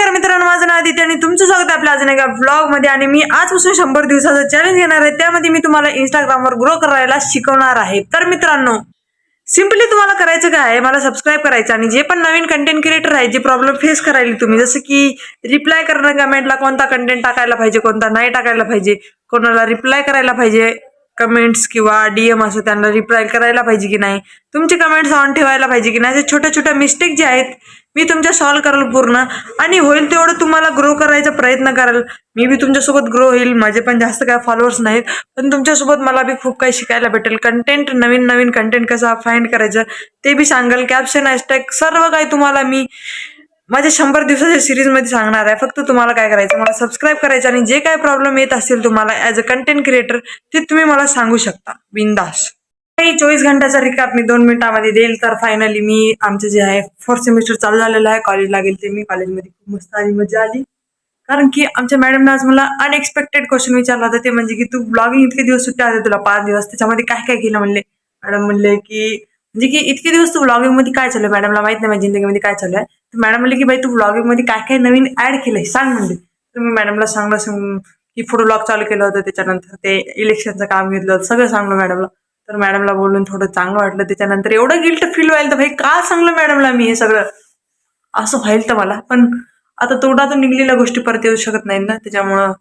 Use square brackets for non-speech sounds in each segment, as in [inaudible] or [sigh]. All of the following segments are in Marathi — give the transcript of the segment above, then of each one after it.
नमस्कार मित्रांनो माझं नाव आदित्य आणि तुमचं स्वागत आपल्या अजून एका ब्लॉगमध्ये आणि मी आजपासून शंभर दिवसाचं चॅलेंज घेणार आहे. त्यामध्ये मी तुम्हाला इंस्टाग्रामवर ग्रो करायला शिकवणार आहे. तर मित्रांनो सिम्पली तुम्हाला करायचं काय आहे? मला सबस्क्राईब करायचं आणि जे पण नवीन कंटेंट क्रिएटर आहे जे प्रॉब्लेम फेस करायला तुम्ही जसं की रिप्लाय करणं कमेंटला कोणता कंटेंट टाकायला पाहिजे कोणता नाही टाकायला पाहिजे कोणाला रिप्लाय करायला पाहिजे कमेंट्स किंवा डीएम असं त्यांना रिप्लाय करायला पाहिजे की नाही? तुमचे कमेंट्स ऑन ठेवायला पाहिजे की नाही? असे छोट्या छोट्या मिस्टेक जे आहेत मी तुमच्या सॉल्व्ह कराल पूर्ण. आणि होईल तेवढं तुम्हाला ग्रो करायचा प्रयत्न कराल. मी बी तुमच्यासोबत ग्रो होईल. माझे पण जास्त काय फॉलोअर्स नाहीत. पण तुमच्यासोबत मला बी खूप काही शिकायला भेटेल. कंटेंट नवीन नवीन कंटेंट कसा फाइंड करायचं ते बी सांगाल. कॅप्शन हॅशटॅग सर्व काही तुम्हाला मी माझ्या शंभर दिवसाच्या सिरीजमध्ये सांगणार आहे. फक्त तुम्हाला काय करायचं मला सबस्क्राईब करायचं आणि जे काय प्रॉब्लेम येत असतील तुम्हाला ॲज अ कंटेंट क्रिएटर ते तुम्ही मला सांगू शकता. बिंदास. काही चोवीस घंट्याचा रिकाप मी दोन मिनिटामध्ये देईल. तर फायनली मी आमचं जे आहे फोर्थ सेमिस्टर चालू झालेलं आहे. कॉलेजला गेले ते मी. कॉलेजमध्ये खूप मस्त आली मजा आली. कारण की आमच्या मॅडमने आज मला अनएक्सपेक्टेड क्वेश्चन विचारला होता. ते म्हणजे की तू ब्लॉगिंग इतके दिवस सुट्ट्या होते तुला पाच दिवस. त्याच्यामध्ये काय काय केलं? म्हणले. मॅडम म्हणले की म्हणजे की इतके दिवस तू ब्लॉगिंगमध्ये काय चालू आहे? मॅडमला माहीत नाही माझ्या जिंदगीमध्ये काय चालू आहे. तर मॅडम म्हणले की बाई तू ब्लॉगिंगमध्ये काय काय नवीन ऍड केलंय? सांग म्हणजे तर मी मॅडमला सांगलं की फोटो ब्लॉग चालू केलं होतं त्याच्यानंतर ते इलेक्शनचं काम घेतलं होतं सगळं सांगलं मॅडमला तर मॅडमला बोलून थोडं चांगलं वाटलं. त्याच्यानंतर एवढं गिल्ट फील व्हायला तर भाई का सांगलं मॅडमला मी हे सगळं? असं व्हायला तर मला. पण आता तोंडातून निघलेल्या गोष्टी परत येऊ शकत नाही ना. त्याच्यामुळं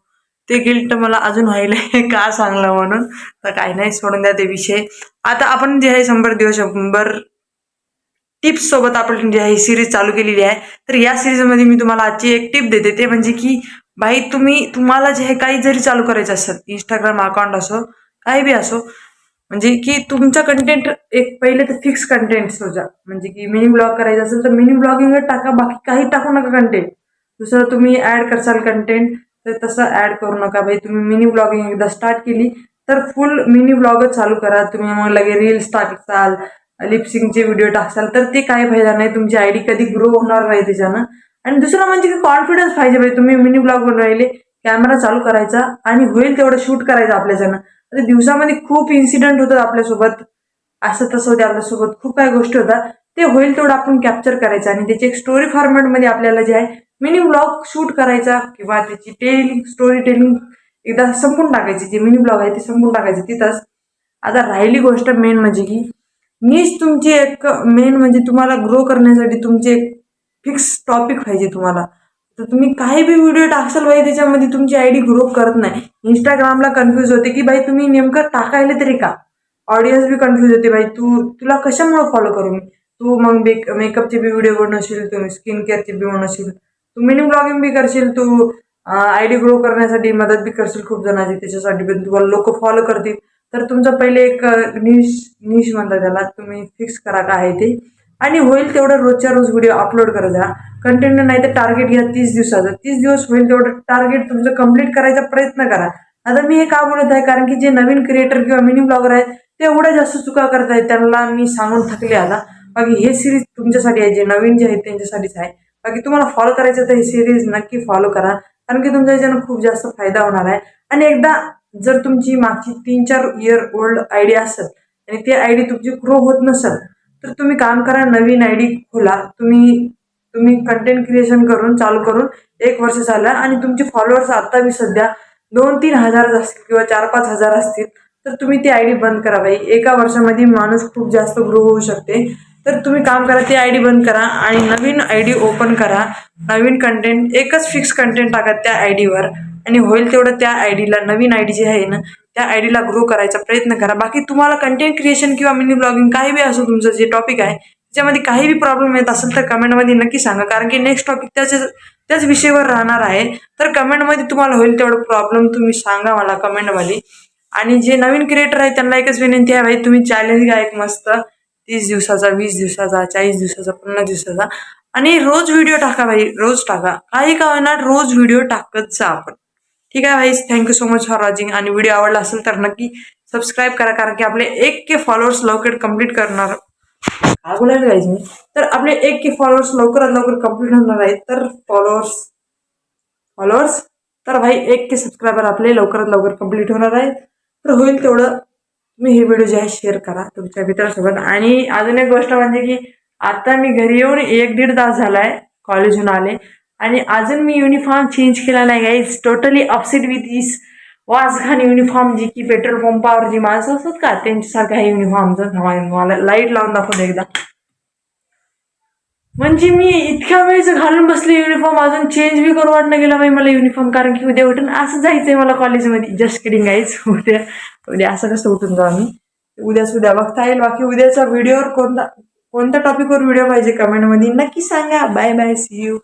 ते गिल्ट मला अजून व्हायलंय [laughs] का सांगलं म्हणून. तर काही नाही सोडून द्या ते विषय. आता आपण जे आहे शंभर दिवस शंभर टिप्स सोबत आपण जे आहे सिरीज चालू केलेली आहे. तर या सिरीजमध्ये मी तुम्हाला आजची एक टिप देते. ते म्हणजे की भाई तुम्ही तुम्हाला जे आहे काही जरी चालू करायचं असेल इंस्टाग्राम अकाउंट असो काही बी असो म्हणजे की तुमचा कंटेंट एक पहिले तर फिक्स कंटेंट सोजा म्हणजे की मिनी ब्लॉग करायचं असेल तर मिनी ब्लॉगिंगवर टाका बाकी काही टाकू नका कंटेंट दुसरं तुम्ही ऍड करसाल कंटेंट तर तसं ऍड करू नका भाई तुम्ही मिनी ब्लॉगिंग एकदा स्टार्ट केली तर फुल मिनी ब्लॉगच चालू करा. तुम्ही मग लगे रील्स टाकसाल लिपसिंगचे व्हिडिओ टाकसाल तर ते काही फायदा नाही. तुमची आयडी कधी ग्रो होणार नाही त्याच्यानं. आणि दुसरं म्हणजे की कॉन्फिडन्स पाहिजे भाई तुम्ही मिनी ब्लॉग बनवायले कॅमेरा चालू करायचा आणि होईल तेवढं शूट करायचं आपल्याच्यानं. आता दिवसामध्ये खूप इन्सिडेंट होतात आपल्यासोबत. असं तसं होते आपल्यासोबत. खूप काही गोष्टी होतात. ते होईल तेवढं आपण कॅप्चर करायचं. आणि त्याची एक स्टोरी फॉर्मॅटमध्ये आपल्याला जे आहे मिनी ब्लॉग शूट करायचा किंवा त्याची टेलिंग स्टोरी टेलिंग एकदा संपून टाकायची. जे मिनी ब्लॉग आहे ते संपून टाकायचे तिथंच. आता राहिली गोष्ट मेन म्हणजे की नीच तुमची एक मेन म्हणजे तुम्हाला ग्रो करण्यासाठी तुमचे एक फिक्स टॉपिक पाहिजे तुम्हाला. तर तुम्ही काही बी व्हिडिओ टाकसाल बाई त्याच्यामध्ये तुमची आय डी ग्रो करत नाही. इंस्टाग्रामला कन्फ्यूज होते की बाई तुम्ही नेमकं टाकायला तरी का? ऑडियन्स बी कन्फ्यूज होते बाई तू तुला कशामुळे फॉलो करू मी? तू मग मेकअपचे बी व्हिडिओ बनवशील तुम्ही स्किन केअरचे बी बनवशील. तू मिनी ब्लॉगिंग बी करशील तू आय डी ग्रो करण्यासाठी मदत बी करशील खूप जणांची त्याच्यासाठी पण तुम्हाला लोक फॉलो करतील. तर तुमचं पहिले एक निश निश म्हणतात त्याला तुम्ही फिक्स करा का आहे ते. आणि होईल तेवढं रोजच्या रोज व्हिडिओ अपलोड करत जा. कंटिन्यू नाही तर टार्गेट घ्या तीस दिवसाचं. तीस दिवस होईल तेवढं टार्गेट तुमचं कंप्लीट करायचा प्रयत्न करा. आता मी हे का बोलत आहे? कारण की जे नवीन क्रिएटर किंवा मिनी ब्लॉगर आहेत ते एवढ्या जास्त चुका करत आहेत त्यांना मी सांगून थकले आता. बाकी हे सिरीज तुमच्यासाठी आहे जे नवीन जे आहेत त्यांच्यासाठीच आहे. बाकी तुम्हाला फॉलो करायचं तर ही सिरीज नक्की फॉलो करा. कारण की तुमच्या ह्याच्यानं खूप जास्त फायदा होणार आहे. आणि एकदा जर तुमची मागची तीन चार इयर ओल्ड आय डी असेल आणि ती आय डी तुमची ग्रो होत नसेल तर तुम्ही काम करा नवीन आय डी खोला. तुम्ही तुम्ही कंटेंट क्रिएशन करून चालू करून एक वर्ष झालं आणि तुमचे फॉलोअर्स आता बी सध्या दोन तीन हजार असतील किंवा चार पाच हजार असतील तर तुम्ही ती आय डी बंद करा बाई. एका वर्षामध्ये माणूस खूप जास्त ग्रो होऊ शकते. तर तुम्ही काम करा ती आय डी बंद करा आणि नवीन आय डी ओपन करा. नवीन कंटेंट एकच फिक्स कंटेंट टाका त्या आय डीवर आणि होईल तेवढं त्या आय डीला नवीन आय डी जी आहे ना त्या आय डीला ग्रो करायचा प्रयत्न करा. बाकी तुम्हाला कंटेंट क्रिएशन किंवा मिनी ब्लॉगिंग काही बी असो तुमचं जे टॉपिक आहे त्याच्यामध्ये काही बी प्रॉब्लेम येत असेल तर कमेंटमध्ये नक्की सांगा. कारण की नेक्स्ट टॉपिक त्याच त्याच विषयावर राहणार आहे. तर कमेंटमध्ये तुम्हाला होईल तेवढं प्रॉब्लेम तुम्ही सांगा मला कमेंटमध्ये आणि जे नवीन क्रिएटर आहे त्यांना एकच विनंती आहे भाई तुम्ही चॅलेंज घ्या एक मस्त. तीस दिवसाचा वीस दिवसाचा चाळीस दिवसाचा पन्नास दिवसाचा. आणि रोज व्हिडिओ टाका भाई रोज टाका. काही का होईना रोज व्हिडिओ टाकत जा आपण. ठीक आहे भाई thank you so much for watching आणि व्हिडिओ आवडला असेल तर नक्की सबस्क्राईब करा कारण की आपले एक के फॉलोअर्स लवकर कंप्लीट करणार. काय बोलायला पाहिजे मी. तर आपले एक के फॉलोअर्स लवकरात लवकर कंप्लीट होणार आहेत. तर फॉलोअर्स फॉलोअर्स तर भाई एक के सबस्क्रायबर आपले लवकरात लवकर कंप्लीट होणार आहेत. तर होईल तेवढं. तुम्ही हे व्हिडिओ जे आहे शेअर करा तुमच्या मित्रांसोबत. आणि अजून एक गोष्ट म्हणजे की आता मी घरी येऊन एक दीड तास झाला आहे कॉलेजहून आले. आणि अजून मी युनिफॉर्म चेंज केला नाही guys totally upset with is was uniform जी की पेट्रोल पंपावर जी माणसं असतात का त्यांच्यासारखा आहे युनिफॉर्मचं मला लाइट लावून दाखवतो एकदा. म्हणजे मी इतक्या वेळेस घालून बसले युनिफॉर्म अजून चेंज बी करू वाटणं गेला बाई मला युनिफॉर्म कारण की उद्या उठून असं जायचंय मला कॉलेजमध्ये जस्ट किडिंग गाईज उद्या उद्या असं कसं उठून जाऊ आम्ही? उद्याच उद्या बघता येईल. बाकी उद्याचा व्हिडिओवर कोणता कोणत्या टॉपिकवर व्हिडिओ पाहिजे कमेंटमध्ये नक्की सांगा. Bye bye C you